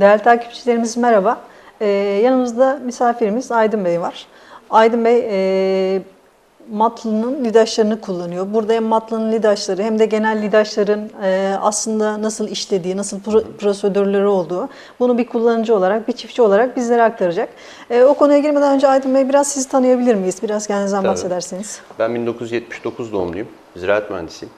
Değerli takipçilerimiz merhaba. Ee, yanımızda misafirimiz Aydın Bey var. Aydın Bey e, Matlı'nın lidaşlarını kullanıyor. Burada hem Matlı'nın lidaşları hem de genel lidaşların e, aslında nasıl işlediği, nasıl pro- prosedürleri olduğu bunu bir kullanıcı olarak, bir çiftçi olarak bizlere aktaracak. E, o konuya girmeden önce Aydın Bey biraz sizi tanıyabilir miyiz? Biraz kendinizden Tabii. bahsederseniz. Ben 1979 doğumluyum. Ziraat mühendisiyim.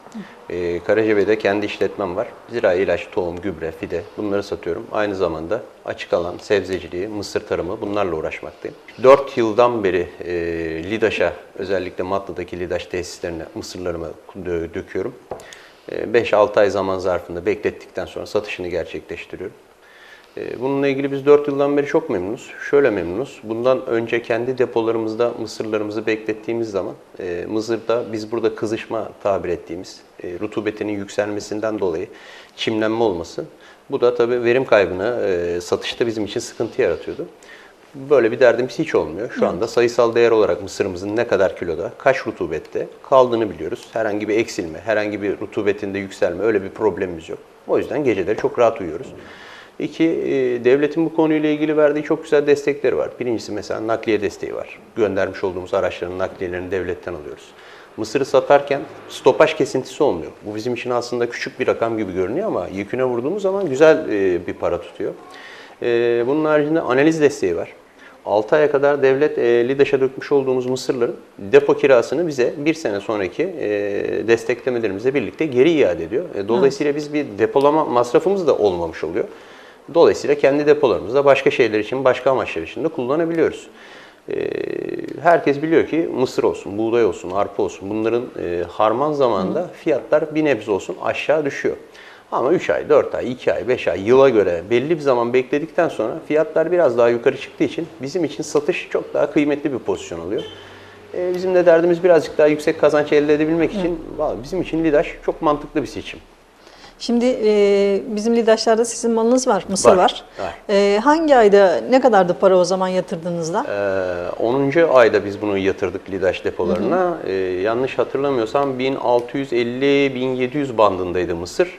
Ee, Karacabey'de kendi işletmem var. Zirai ilaç, tohum, gübre, fide bunları satıyorum. Aynı zamanda açık alan, sebzeciliği, mısır tarımı bunlarla uğraşmaktayım. 4 yıldan beri e, Lidaş'a, özellikle Matlı'daki Lidaş tesislerine mısırlarımı dö- döküyorum. E, 5-6 ay zaman zarfında beklettikten sonra satışını gerçekleştiriyorum. Ee, Bununla ilgili biz 4 yıldan beri çok memnunuz. Şöyle memnunuz. Bundan önce kendi depolarımızda mısırlarımızı beklettiğimiz zaman e, mısırda biz burada kızışma tabir ettiğimiz e, rutubetinin yükselmesinden dolayı çimlenme olması. Bu da tabii verim kaybını e, satışta bizim için sıkıntı yaratıyordu. Böyle bir derdimiz hiç olmuyor. Şu anda sayısal değer olarak mısırımızın ne kadar kiloda, kaç rutubette kaldığını biliyoruz. Herhangi bir eksilme, herhangi bir rutubetinde yükselme öyle bir problemimiz yok. O yüzden geceleri çok rahat uyuyoruz. İki, e, devletin bu konuyla ilgili verdiği çok güzel destekleri var. Birincisi mesela nakliye desteği var. Göndermiş olduğumuz araçların nakliyelerini devletten alıyoruz. Mısırı satarken stopaj kesintisi olmuyor. Bu bizim için aslında küçük bir rakam gibi görünüyor ama yüküne vurduğumuz zaman güzel e, bir para tutuyor. E, Bunun haricinde analiz desteği var. 6 aya kadar devlet e, LİDAŞ'a dökmüş olduğumuz mısırların depo kirasını bize bir sene sonraki e, desteklemelerimizle birlikte geri iade ediyor. E, dolayısıyla biz bir depolama masrafımız da olmamış oluyor. Dolayısıyla kendi depolarımızda başka şeyler için, başka amaçlar için de kullanabiliyoruz. E, herkes biliyor ki mısır olsun, buğday olsun, arpa olsun bunların e, harman zamanında fiyatlar bir nebze olsun aşağı düşüyor. Ama 3 ay, 4 ay, 2 ay, 5 ay yıla göre belli bir zaman bekledikten sonra fiyatlar biraz daha yukarı çıktığı için bizim için satış çok daha kıymetli bir pozisyon oluyor. E, bizim de derdimiz birazcık daha yüksek kazanç elde edebilmek için bizim için Lidaş çok mantıklı bir seçim. Şimdi e, bizim Lidaşlar'da sizin malınız var, mısır Var, var. var. E, hangi ayda ne kadardı para o zaman yatırdığınızda? Ee, 10. ayda biz bunu yatırdık Lidaş depolarına. Ee, yanlış hatırlamıyorsam 1650-1700 bandındaydı mısır.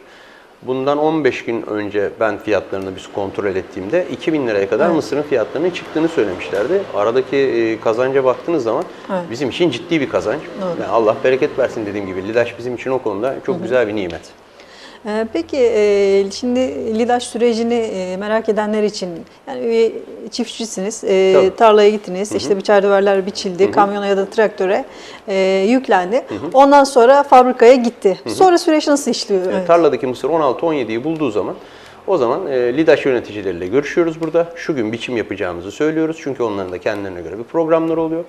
Bundan 15 gün önce ben fiyatlarını biz kontrol ettiğimde 2000 liraya kadar mısırın fiyatlarının çıktığını söylemişlerdi. Aradaki e, kazanca baktığınız zaman Evet. bizim için ciddi bir kazanç. Yani Allah bereket versin dediğim gibi Lidaş bizim için o konuda çok güzel bir nimet. Ee, Peki e, şimdi Lidaş sürecini e, merak edenler için yani bir çiftçisiniz, e, Tabii. tarlaya gittiniz, işte biçer döverler biçildi, kamyona ya da traktöre yüklendi. Ondan sonra fabrikaya gitti. Sonra süreç nasıl işliyor? Evet, Evet. Tarladaki mısır 16-17'yi bulduğu zaman o zaman e, Lidaş yöneticileriyle görüşüyoruz burada. Şu gün biçim yapacağımızı söylüyoruz. Çünkü onların da kendilerine göre bir programları oluyor.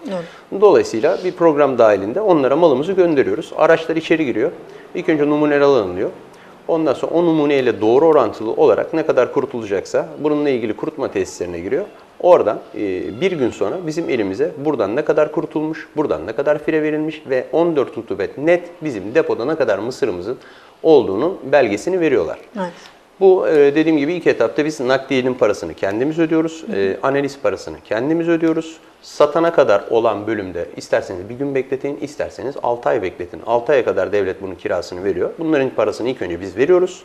Dolayısıyla bir program dahilinde onlara malımızı gönderiyoruz. Araçlar içeri giriyor. İlk önce numuneler alınıyor. Ondan sonra o numuneyle doğru orantılı olarak ne kadar kurutulacaksa bununla ilgili kurutma tesislerine giriyor. Oradan e, bir gün sonra bizim elimize buradan ne kadar kurutulmuş, buradan ne kadar fire verilmiş ve 14 rutubet net bizim depoda ne kadar mısırımızın olduğunun belgesini veriyorlar. Evet. Bu e, dediğim gibi ilk etapta biz nakliyenin parasını kendimiz ödüyoruz. E, analiz parasını kendimiz ödüyoruz. Satana kadar olan bölümde isterseniz bir gün bekletin, isterseniz 6 ay bekletin. 6 aya kadar devlet bunun kirasını veriyor. Bunların parasını ilk önce biz veriyoruz.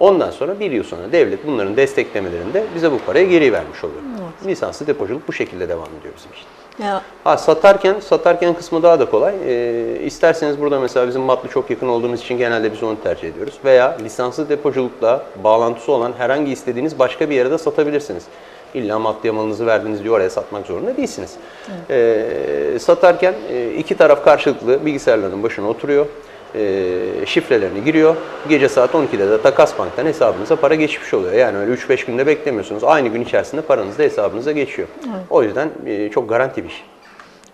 Ondan sonra bir yıl sonra devlet bunların desteklemelerinde bize bu parayı geri vermiş oluyor. Lisanslı depoculuk bu şekilde devam ediyor bizim için. Ya, Ha satarken satarken kısmı daha da kolay. Ee, isterseniz burada mesela bizim matlı çok yakın olduğumuz için genelde biz onu tercih ediyoruz. Veya lisanslı depoculukla bağlantısı olan herhangi istediğiniz başka bir yere de satabilirsiniz. İlla matlıya malınızı verdiniz diye oraya satmak zorunda değilsiniz. Ee, satarken e, iki taraf karşılıklı bilgisayarların başına oturuyor. Ee, şifrelerini giriyor. Gece saat 12'de de takas banktan hesabınıza para geçmiş oluyor. Yani öyle 3-5 günde beklemiyorsunuz. Aynı gün içerisinde paranız da hesabınıza geçiyor. O yüzden e, çok garanti bir iş.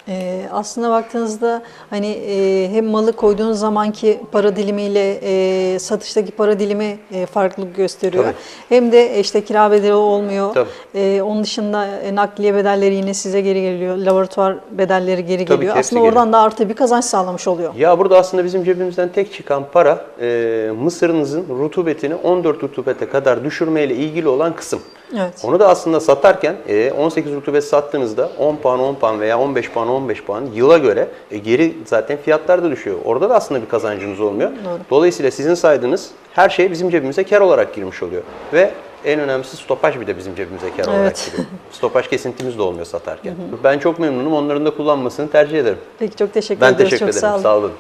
E, aslında baktığınızda hani e, hem malı koyduğunuz zamanki para dilimiyle e, satıştaki para dilimi e, farklılık gösteriyor. Tabii. Hem de işte kira bedeli olmuyor. Tabii. E, onun dışında e, nakliye bedelleri yine size geri geliyor. Laboratuvar bedelleri geri Tabii geliyor. Aslında oradan da artı bir kazanç sağlamış oluyor. Ya burada aslında bizim cebimizden tek çıkan para e, mısırınızın rutubetini 14 rutubete kadar düşürmeyle ilgili olan kısım. Evet. Onu da aslında satarken e, 18 rutubet sattığınızda 10 puan 10 puan veya 15 puan 15 puan yıla göre e, geri zaten fiyatlar da düşüyor. Orada da aslında bir kazancınız olmuyor. Dolayısıyla sizin saydığınız her şey bizim cebimize kar olarak girmiş oluyor. Ve En önemlisi stopaj bir de bizim cebimize kar olarak Evet. giriyor. Stopaj kesintimiz de olmuyor satarken. Ben çok memnunum. Onların da kullanmasını tercih ederim. Peki çok teşekkür Ben ediyoruz. teşekkür çok ederim. sağ olun. Sağ olun.